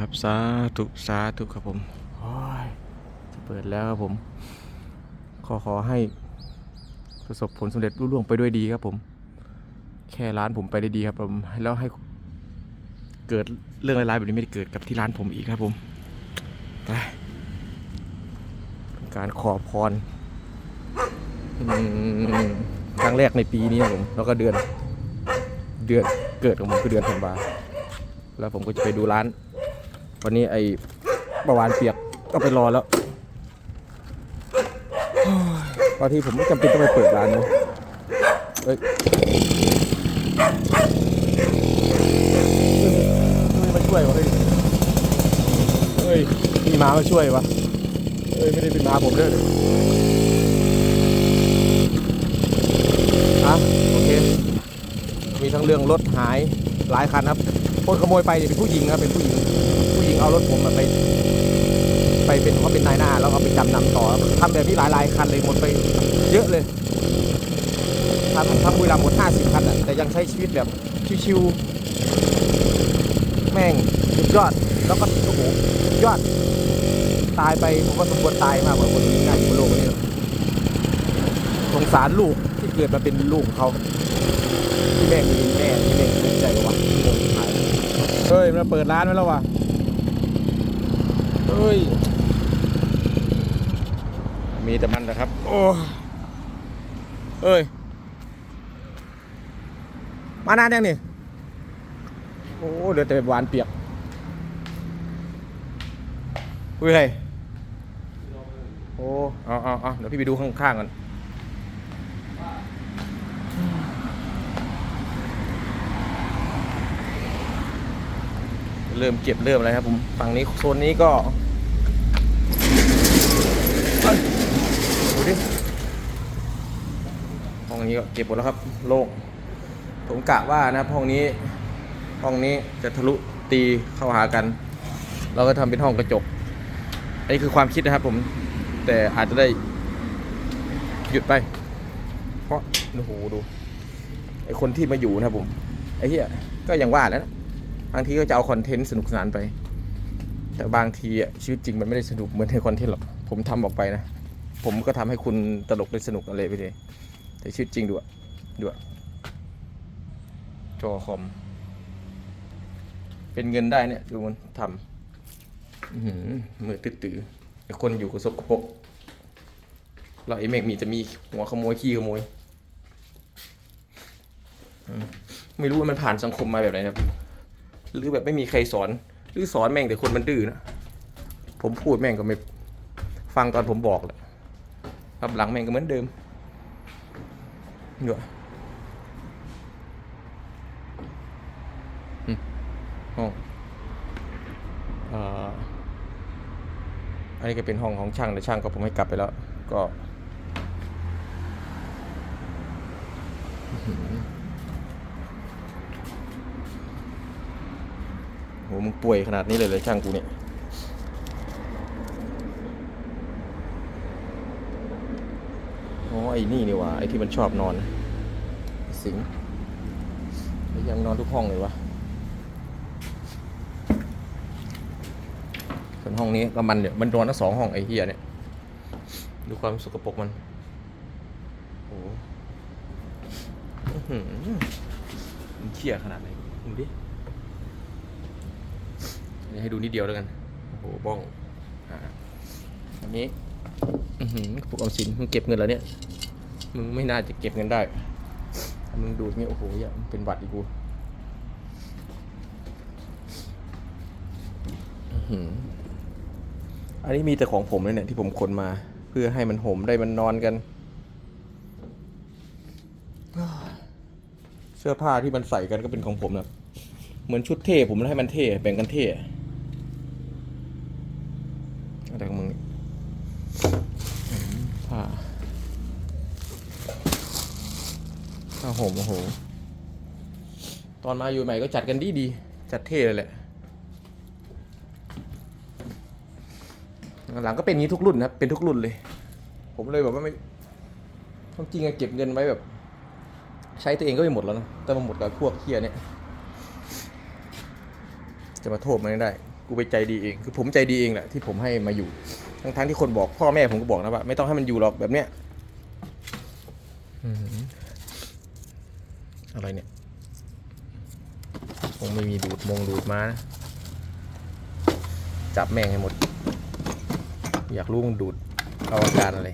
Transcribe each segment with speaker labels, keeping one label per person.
Speaker 1: ครับสาธุสาธุครับผมโอ้ยจะเปิดแล้วครับผม ขอขอให้ประสบผลสำเร็จรุ่ล่วงไปด้วยดีครับผม แค่ร้านผมไปได้ดีครับผมแล้วให้เกิดเรื่องร้ายๆแบบนี้ไม่ได้เกิดกับที่ร้านผมอีกครับผมไปการขอพรครั้งแรกในปีนี้ครับผมแล้วก็เดือน เดือนเกิดของผมคือเดือนธันวาแล้วผมก็จะไปดูร้าน วันนี้ไอ้ประวานเปียกก็ไปรอแล้วโอ้ยบางทีผมไม่จำเป็นต้องไปเปิดร้านเลยเอ้ยไมมาช่วยวะเฮ้ยเฮ้ยมีหมามาช่วยวะเอ้ยไม่ได้เป็นหมาผมเด้ออะโอเค มีทั้งเรื่องรถหายหลายคันครับคนขโมยไปเนี่ยเป็นผู้หญิงครับเป็นผู้หญิงผู้หญิง เอารถผมมาไป ไปเป็นเขาเป็นนายหน้า แล้วเอาไปจำนำต่อทำแบบนี้หลาย ๆ คันเลยหมดไปเยอะเลยทำทำบุรีรัมย์หมด 50 คันอะแต่ยังใช้ชีวิตแบบชิวๆแม่งสุดยอด แล้วก็โอ้โหยอด ตายไปผมว่าสมควรตายมากกว่าคนที่ง่ายอยู่บนโลกนี้สงสารลูกที่เกิดมาเป็นลูกของเขาที่แม่มีแม่ที่แม่มีใจวะงงหาเฮ้ยมันเปิดร้านไว้แล้ววะ มีแต่มันนะครับ โอ้เอ้ย มานานยังนี่ โอ้เดือดแต่หวานเปียกอุ้ยอะไรโอ้เอาเอาเอาเดี๋ยวพี่ไปดูข้างๆก่อนเริ่มเก็บเริ่มอะไรครับผม ฝั่งนี้โซนนี้ก็เอ้ยดูดิ ห้องนี้ก็เก็บหมดแล้วครับโล่งผมกะว่านะครับห้องนี้ห้องนี้จะทะลุตีเข้าหากัน เราก็ทำเป็นห้องกระจกอันนี้คือความคิดนะครับ ผมแต่อาจจะได้หยุดไป เพราะโอ้โหดูไอคนที่มาอยู่นะครับผมไอเหี้ยก็ยังว่าแล้วนะบางทีก็จะเอาคอนเทนต์สนุกสนานไป แต่บางทีอะชีวิตจริงมันไม่ได้สนุกเหมือนในคอนเทนต์หรอกผมทำออกไปนะ ผมก็ทำให้คุณตลกได้สนุกอะไรไปเลย แต่ชีวิตจริงดูอะดูอะจอคอม เป็นเงินได้เนี่ยดูมันทำอื้อหือมือตื้อๆคนอยู่กับสกปรกเราไอ้เมกมีจะมีหัวขโมยขี้ขโมยมไม่รู้ว่ามันผ่านสังคมมาแบบไหนครับหรือแบบไม่มีใครสอน หรือสอนแม่งแต่คนมันดื้อนะผมพูดแม่งก็ไม่ฟังตอนผมบอกแหละรับหลังแม่งก็เหมือนเดิม เดี๋ยวอืมห้องอ่ออันนี้ก็เป็นห้องของช่างแต่ช่างก็ผมให้กลับไปแล้ว ก็โหมึงป่วยขนาดนี้เลยเลยช่างกูเนี่ย ไอ้นี่นี่วะไอ้ที่มันชอบนอน สิงยังนอนทุกห้องเลยวะส่วนห้องนี้ก็มันเนี่ยมันนอนทั้งสองห้องไอ้เฮียเนี่ย ดูความสกปรกมันโอ้โหอื้อหือมันเขี้ยขนาดไหนดูดินี่ให้ดูนิดเดียวแล้วกัน โอ้โห บ้อง อ่าอันนี้ อือหือกระปุกออมสินมึงเก็บเงินแล้วเนี่ย มึงไม่น่าจะเก็บเงินได้ถ้ามึงดูดเงี้ยโอ้โหอย่ามึงเป็นหวัดอีกกูอื้อหืออันนี้มีแต่ของผมเลยเนี่ยที่ผมขนมา เพื่อให้มันห่มได้มันนอนกัน เสื้อผ้าที่มันใส่กันก็เป็นของผมนะเหมือนชุดเท่ผมให้มันเท่แบ่งกันเท่ ผ้าห่มโอ้โห ตอนมาอยู่ใหม่ก็จัดกันดีดีๆจัดเท่เลยแหละหลังก็เป็นอย่างนี้ทุกรุ่นนะครับเป็นทุกรุ่นเลย ผมเลยแบบว่าไม่ความจริงอะเก็บเงินไว้แบบ ใช้ตัวเองก็ไม่หมดแล้วนะแต่มาหมดกับพวกเคียเนี่ย จะมาโทษมันไม่ได้ กูไปใจดีเอง คือผมใจดีเองแหละที่ผมให้มาอยู่ ทั้งทั้งๆที่คนบอกพ่อแม่ผมก็บอกนะว่า ไม่ต้องให้มันอยู่หรอกแบบเนี้ย อะไรเนี่ย คงไม่มีดูดมงดูดมานะจับแม่งให้หมด อยากรู้มึงดูดเอาอาการอะไร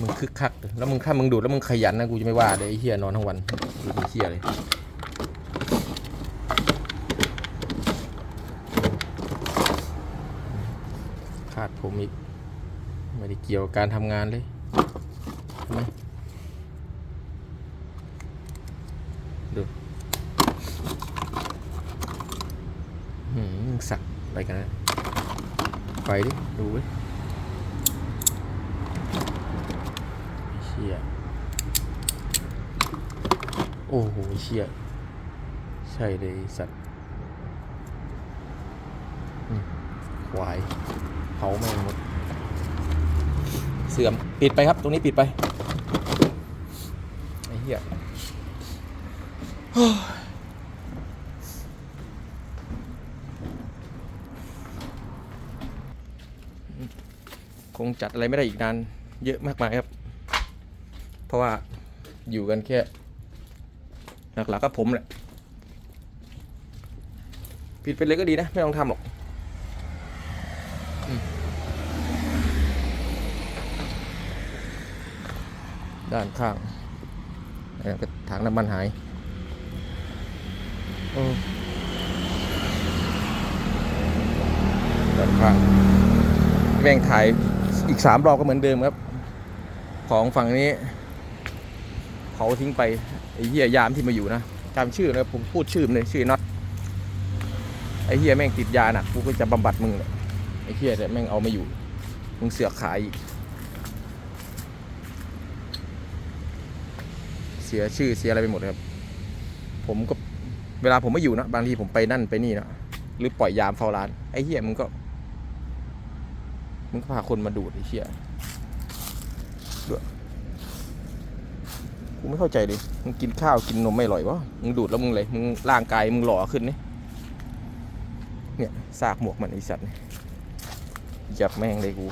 Speaker 1: มึงคึกคัก แล้วมึงถ้ามึงดูดแล้วมึงขยันนะกูจะไม่ว่าเลยไอ้เฮียนอนทั้งวันกูเป็นเฮียเลยขาดผมอีก ไม่ได้เกี่ยวกับการทำงานเลยทำไหมดูหืมสักอะไรกันนะ ไปดิ ดูเว้เชี่ยโอ้โหเชี่ยใช่เลยสัตว์ควายเผาแม่งหมดเสื่อม ปิดไปครับ ตรงนี้ปิดไป ไอ้เหี้ย งจัดอะไรไม่ได้อีกนานเยอะมากมายครับ เพราะว่าอยู่กันแค่หลักๆก็ผมแหละปิดไปเลยก็ดีนะ ไม่ต้องทำหรอกด้านข้างถังน้ำมันหายด้านข้างแม่งถ่าย อีกสามรอบก็เหมือนเดิมครับ ของฝั่งนี้เผาทิ้งไปไอ้เหี้ยยามที่มาอยู่นะจำชื่อนะผมพูดชื่อเลยชื่อน็อตไอ้เหี้ยแม่งติดยาหนักกูก็จะบำบัดมึงไอ้เหี้ยแต่แม่งเอาไม่อยู่ มึงเสือกขายอีกเสียชื่อเสียอะไรไปหมดครับ ผมก็เวลาผมไม่อยู่นะบางทีผมไปนั่นไปนี่นะหรือปล่อยยามเฝ้าร้านไอ้เหี้ยมึงก็ มึงก็พาคนมาดูดไอ้เหี้ยด้วยกูไม่เข้าใจดิมึงกินข้าวกินนมไม่อร่อยวะมึงดูดแล้วมึงเลยมึงร่างกายมึงหล่อขึ้นนี่เนี่ยซากหมวกมันไอสัตว์นี่เหยับแม่งเลยกู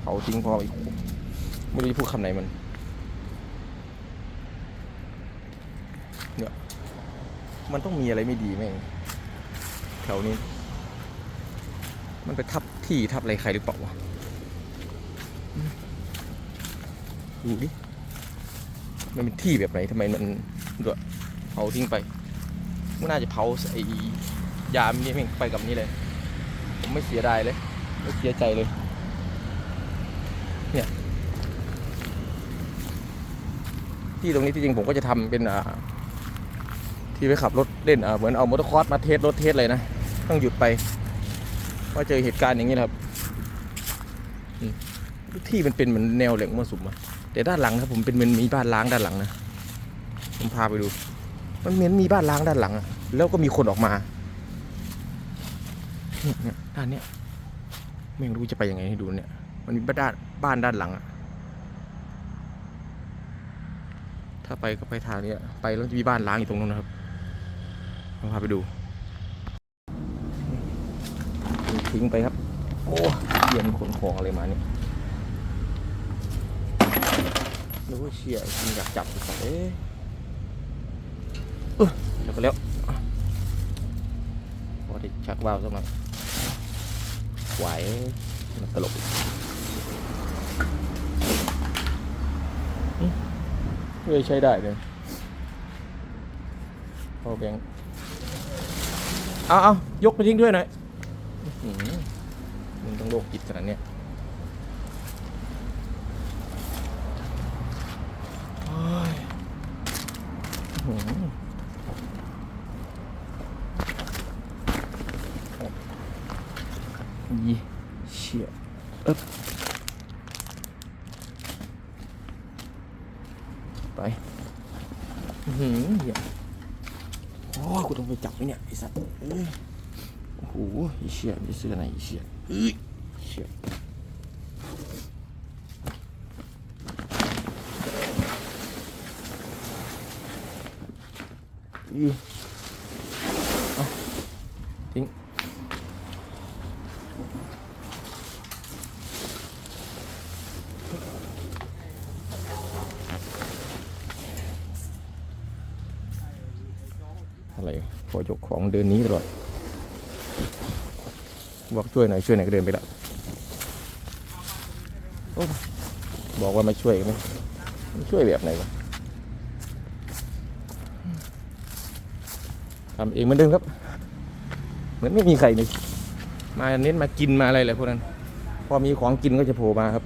Speaker 1: เขาทิ้งพออีกไม่รู้จะพูดคำไหนมันมันต้องมีอะไรไม่ดีแม่งแถวนี้ มันไปทับ ที่ทับอะไรใครหรือเปล่าวะดูดิมันเป็นที่แบบไหนทำไมมันด้วยเผาทิ้งไปมันน่าจะเผาไอ้ยามนี่แม่งไปกับนี้เลยผมไม่เสียดายเลยไม่เสียใจเลย เนี่ย ที่ตรงนี้ที่จริงผมก็จะทำเป็นอ่าที่ไปขับรถเล่นอ่าเหมือนเอามอเตอร์คอร์สมาเทสรถเทสเลยนะ ต้องหยุดไป เพราเจอเหตุการณ์อย่างนี้นะครับที่มันเป็นเหมือนแนวเหล็กมั่วสุมอะแต่ด้านหลังครับผมเป็นมือนมีบ้านล้างด้านหลังนะผมพาไปดู มันเหมือนมีบ้านล้างด้านหลังอะแล้วก็มีคนออกมาเนี่ยเนี่ยด้านเนี้ยไม่รู้จะไปยังไงให้ดูเนี่ย มันมีบ้านบ้านด้านหลังอะถ้าไปก็ไปทางเนี้ยไปแล้วจะมีบ้านล้างอยู่ตรงนู้นนะครับผมพาไปดู ทิ้งไปครับ โอ้เยี่ยมนขนของอะไรมาเนี่ยนึกว่าเชี่ยจริงอยากจับอีกเอ๊ะเออเดี๋ยวก็แล้วพอได้ชักว่าวสักหน่อยไหวมันตลกเลยใช้ได้เลยพอแบงค์เอาเอายกไปทิ้งด้วยหน่อย มึงต้องโลกจิตขนาดเนี้ยโอ้ยอื้อหือยี่เชี่ยเอ๊บไปหือเหี้ยโอ้กูต้องไปจับไหมเนี่ยไอ้สัตว์เอ้ย โอ้โหอีเชี่ยมีเสื้อไหนอีเชี่ยอื้ยเชี่ยอือทิ้งอะไรพอยกของเดินนี้ตลอด บอกช่วยหน่อยช่วยหน่อยก็เดินไปละบอกว่าไม่ช่วยไหมช่วยแบบไหนวะทำเองเหมือนเดิมครับ เหมือนไม่มีใครเลยมาเน้นมากินมาอะไรแหละพวกนั้น พอมีของกินก็จะโผล่มาครับ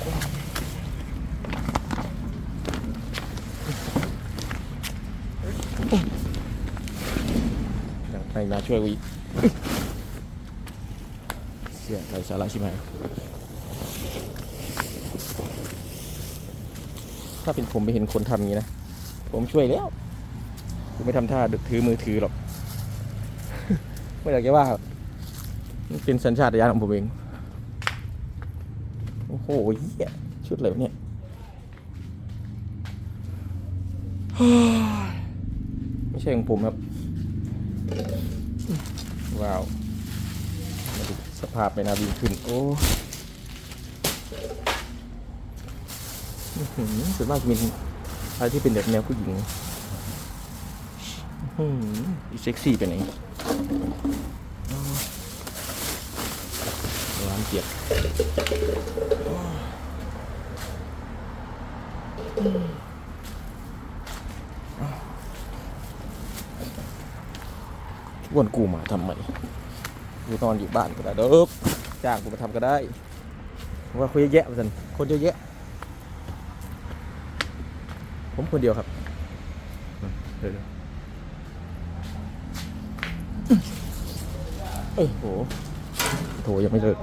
Speaker 1: ยังไม่มาช่วยกูอีกเสียไรสาระชิบหาถ้าเป็นผมไปเห็นคนทำอย่างนี้นะ ผมช่วยแล้วผมไม่ทำท่าถือมือถือหรอก ไม่อยากจะว่า เป็นสัญชาตญาณของผมเอง โอ้โหเหี้ยชุดอะไรวะเนี่ยไม่ใช่ของผมครับ ว้าวมาดูสภาพไม่น่าวิ่งขึ้น โอ้หือส่วนมากจะเป็นอะไรที่เป็นแบบแนวผู้หญิงอื้อหืออีเซ็กซี่ไปไหนร้าน เกียบวนกูมาทำไมกูนอนอยู่บ้านก็ได้เด้อจ้างกูมาทำก็ได้ว่าคุยเยอะแยะมาสันคนเยอะแยะ ผมคนเดียวครับเดี๋ยวเอ้ยโหโถยังไม่เลิก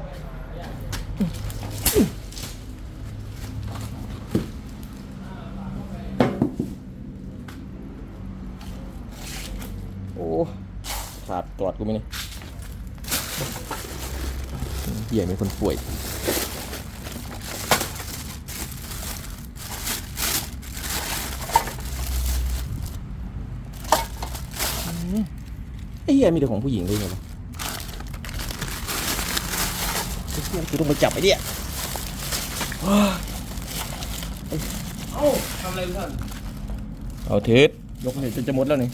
Speaker 1: โอ้ขาดตอดกูไหมเนี่ยเหี้ยมีคนป่วยไอ้เหี้ยมีแต่ของผู้หญิงด้วยไงวะไอ้เหี้ยคือต้องมาจับไอ้เนี่ย
Speaker 2: เอ้าทำอะไรท่าน
Speaker 1: เอาเทิดยกเนี่ยจนจะหมดแล้วนี่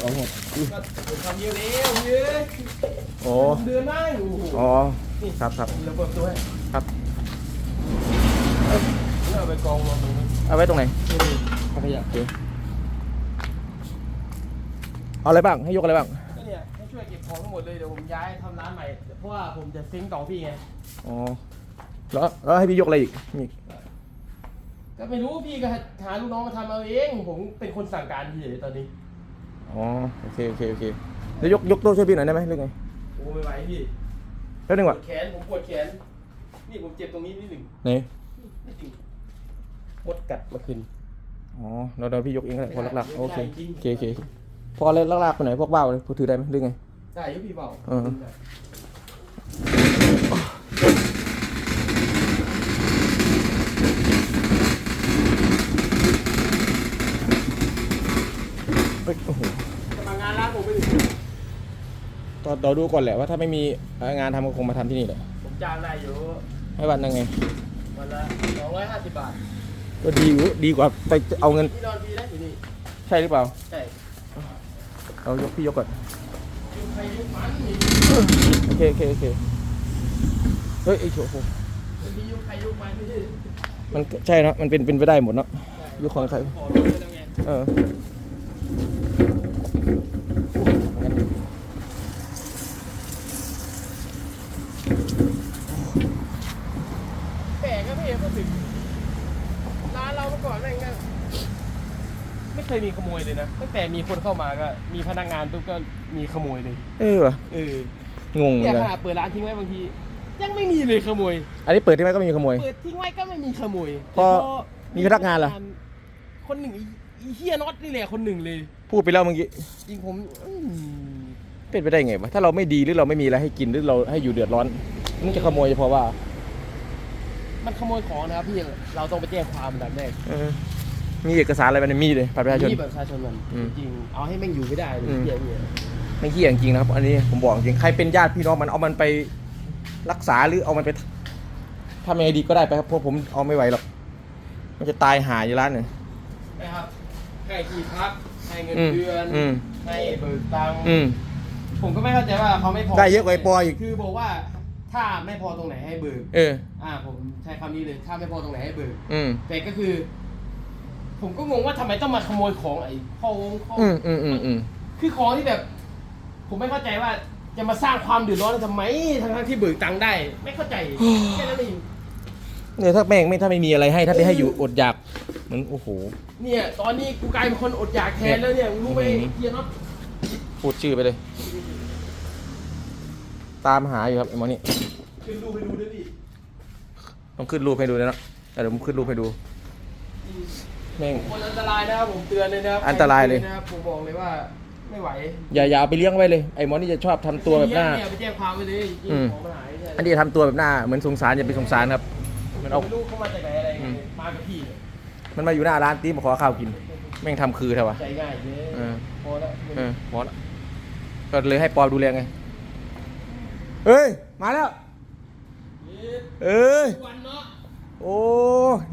Speaker 1: เก็บเอาหมดอุ๊ย
Speaker 2: ก็ผมทำเยอะแล้วเยอะ
Speaker 1: อ๋อ
Speaker 2: เดือนได้โอ้โห
Speaker 1: อ๋อครับครับ
Speaker 2: เราเปิดตัวให้
Speaker 1: ครับ
Speaker 2: นี่เอาไปกองรวมตรงนี้
Speaker 1: เอาไว้ตรงไหน
Speaker 2: นี่ขยะ
Speaker 1: เอาอะไรบ้างให้ยกอะไรบ้าง
Speaker 2: ก็เนี่ยให้ช่วยเก็บของทั้งหมดเลยเดี๋ยวผมย้ายทำร้านใหม่เพราะว่าผมจะซิงค์ต่อพี่ไง
Speaker 1: อ๋อแล้วแล้วให้พี่ยกอะไรอีกมี
Speaker 2: ก็ไม่รู้พี่ก็หาลูกน้องมาทำเอาเอง ผมเป็นคนสั่งการพี่เฉยตอนนี้
Speaker 1: อ๋อโอเคโอเคโอเคแล้วยกยกโต๊ะช่วยพี่หน่อยได้ไหมหรือไง
Speaker 2: โอ้ไม่ไหวพี่
Speaker 1: แล้วหนึ่ง
Speaker 2: ป
Speaker 1: วะ
Speaker 2: วดแขนผมปวดแขน นี่ผมเจ็บตรงนี้นิดหนึ่ง
Speaker 1: ไหน
Speaker 2: นิดหนึ่งมดกัดเมาขึ้น
Speaker 1: อ๋อเราเดี๋ยวพี่ยกเองก็ได้พอลักๆโอเค
Speaker 2: ไม่ได้จริง
Speaker 1: โอเคโอเคพอเลยลากๆไปไหนพวกเบ้าเลยพอถือได้ไหมหรือไง
Speaker 2: ได้อยุพี่เบา
Speaker 1: เออเฮ้ยโอ้โห
Speaker 2: จะมางานร้านผมไปดิ
Speaker 1: ตอนเราดูก่อนแหละว่าถ้าไม่มีงานทำก็คงมาทำที่นี่แหละ
Speaker 2: ผมจ้างได้อยู่
Speaker 1: ให้วันยังไง
Speaker 2: วันละสองร้อยห้าสิบบาท
Speaker 1: ก็ดีอยู่ดีกว่าไปเอาเงิน
Speaker 2: พี่นอนฟรีได้อยู่นี่
Speaker 1: ใช่หรือเปล่า
Speaker 2: ใช่
Speaker 1: เอายกพี่ยกก่อน
Speaker 2: ยุคใครยุคมันนี่
Speaker 1: โอเคโอเคโอเคเฮ้ยไอ้โฉโห
Speaker 2: มันมียุคใครยุคมันพี่
Speaker 1: มันใช่เนอะมันเป็นเป็นไปได้หมดเนาะยุคของใคร
Speaker 2: ขอรู้เลยแล้วไง
Speaker 1: เออ
Speaker 2: แปลกก็พี่พูดถึงร้านเราเมื่อก่อนแม่งก็ไม่เคยมีขโมยเลยนะตั้งแต่มีคนเข้ามาก็ มีพนักงานปุ๊บก็มีขโมยเลย
Speaker 1: เออว่ะ
Speaker 2: เออง
Speaker 1: งเหมือ
Speaker 2: เนี่ย
Speaker 1: นกั
Speaker 2: ข
Speaker 1: น
Speaker 2: นาดเปิดร้านทิ้งไว้บางที ยังไม่มีเลยขโมย
Speaker 1: อันนี้เปิดที่ไหมก็มีขโมย
Speaker 2: เปิดทิ้งไว้ก็ไม่มีขโมย
Speaker 1: พอ
Speaker 2: แต่
Speaker 1: มีพนักงานเหรอ
Speaker 2: คนหนึ่งอีอีเฮียน็อตนี่แหละคนหนึ่งเลย
Speaker 1: พูดไปแล้วเมื่อกี้
Speaker 2: จริงผมอืม
Speaker 1: เป็นไปได้ไงวะถ้าเราไม่ดีหรือเราไม่มีอะไรให้กินหรือเราให้อยู่เดือดร้อนมันจะขโมยเฉพาะว่า
Speaker 2: มันขโมยของนะครับพี่เราต้องไปแจ้งความอันดับแรก
Speaker 1: เออมีเอกสารอะไรมันยมีเลยบัตรประชาชน
Speaker 2: ที่แบบประชาชนมัน
Speaker 1: อืม
Speaker 2: จริงๆเอาให้แม่งอยู่ไม่ได้เลย
Speaker 1: อืม
Speaker 2: เฮียเนี่ย
Speaker 1: ไม่เหี้ยจริงๆนะครับ อันนี้ผมบอกจริงใครเป็นญาติพี่น้องมันเอามันไปรักษาหรือเอามันไปทำยังไงดีก็ได้ไปครับเพราะผมเอาไม่ไหวหรอกมันจะตายหาอยู่ร้านหนึ่ง
Speaker 2: นะครับให้ที่พักให้เงิน
Speaker 1: อืม
Speaker 2: เดือน
Speaker 1: อืม
Speaker 2: ให้เบิกตังค์
Speaker 1: อืม
Speaker 2: ผมก็ไม่เข้าใจว่าเขาไม่พอ
Speaker 1: ได้เยอะกว่าไอ้ปออีก
Speaker 2: คือบอกว่าถ้าไม่พอตรงไหนให้เบิก
Speaker 1: เออ
Speaker 2: อ่า ผมใช้คำนี้เลย ถ้าไม่พอตรงไหนให้เบิก
Speaker 1: อืม
Speaker 2: แต่ก็คือ ผมก็งงว่าทำไมต้องมาขโมยของไอ้พ่อวงพ่อ
Speaker 1: อืมอืมอืมอืม
Speaker 2: คือของที่แบบ ผมไม่เข้าใจว่าจะมาสร้างความเดือดร้อนทำไมทั้งๆที่เบิกตังค์ได้ ไม่เข้าใจแค่นั้นเอง
Speaker 1: เนี่ยถ้าแม่งไม่ถ้าไม่มีอะไรให้ถ้าไปให้อยู่อดอยากเหมือนโอ้โห
Speaker 2: เนี่ย ตอนนี้กูกลายเป็นคนอดอยากแทนแล้วเนี่ยมึงรู้ไหม
Speaker 1: อืม
Speaker 2: ไอ้เกียร์เนาะ
Speaker 1: พูดชื่อไปเลย ตามหาอยู่ครับไอ้หมอนี่
Speaker 2: ขึ้นดูไปดูด้วยดิ
Speaker 1: ต้องขึ้นรูปให้ดูนะเนาะเดี๋ยวผมขึ้นรูปให้ดูแม่ง
Speaker 2: คนอันตรายนะครับผมเตือนเลยนะครับ
Speaker 1: อันตรายเลย
Speaker 2: ใคนะครับผมบอกเลยว่าไม่ไหว
Speaker 1: อย่าอย่าเอาไปเลี้ยงไว้เลยไอ้หมอนี่จะชอบทำตัวแบบหน้า
Speaker 2: เนี่ยไปแจ้งความไปเลยจริง
Speaker 1: อืม
Speaker 2: ของมันหายเนี่ย
Speaker 1: อันนี้ทำตัวแบบหน้าเหมือนสงสารอย่าไปสงสารครับ มันเอา
Speaker 2: ไม่รู้เขามาจากไหนอะไร
Speaker 1: อืม
Speaker 2: มากับพี่เนี่ย
Speaker 1: มันมาอยู่หน้าร้านตีมาขอข้าวกิน แม่งทำคือเถอะวะ
Speaker 2: ใจง่ายเลย
Speaker 1: เออ
Speaker 2: พอแล้ว
Speaker 1: เออหมอละก็เลยให้ปอดูแลไง เอ้ย มาแล้ว เอ้ย
Speaker 2: วันเนาะ
Speaker 1: โอ้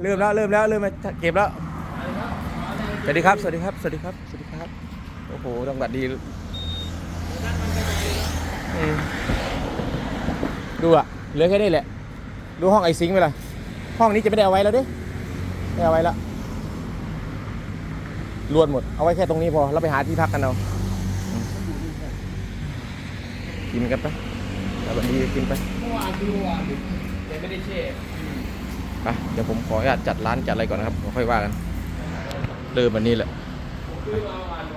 Speaker 1: เริ่มแล้ว เริ่มแล้ว เริ่มมาเก็บแล้ว
Speaker 2: มาเลยครับมาเลย
Speaker 1: สวัสดีครับ สวัสดีครับ สวัสดีครับ สวัสดีครับ โอ้โหต้องบัดดีอืมดูอะเหลือแค่นี้แหละ ดูห้องไอซิงค์ไปละห้องนี้จะไม่ได้เอาไว้แล้วด้ไม่เอาไว้แล้วรวนหมด เอาไว้แค่ตรงนี้พอแล้วไปหาที่พักกันเอาอืมกินกันไป แล้วบัดดีกินไป
Speaker 2: เมื่อวานคือเมื่อวานยังไม่ได้แช่
Speaker 1: ไปเดี๋ยวผมขออนุญาตจัดร้านจัดอะไรก่อนนะครับเดี๋ยวค่อยว่ากันเริ่มวันนี้แหละ
Speaker 2: คือเมื่อวานเมื่อว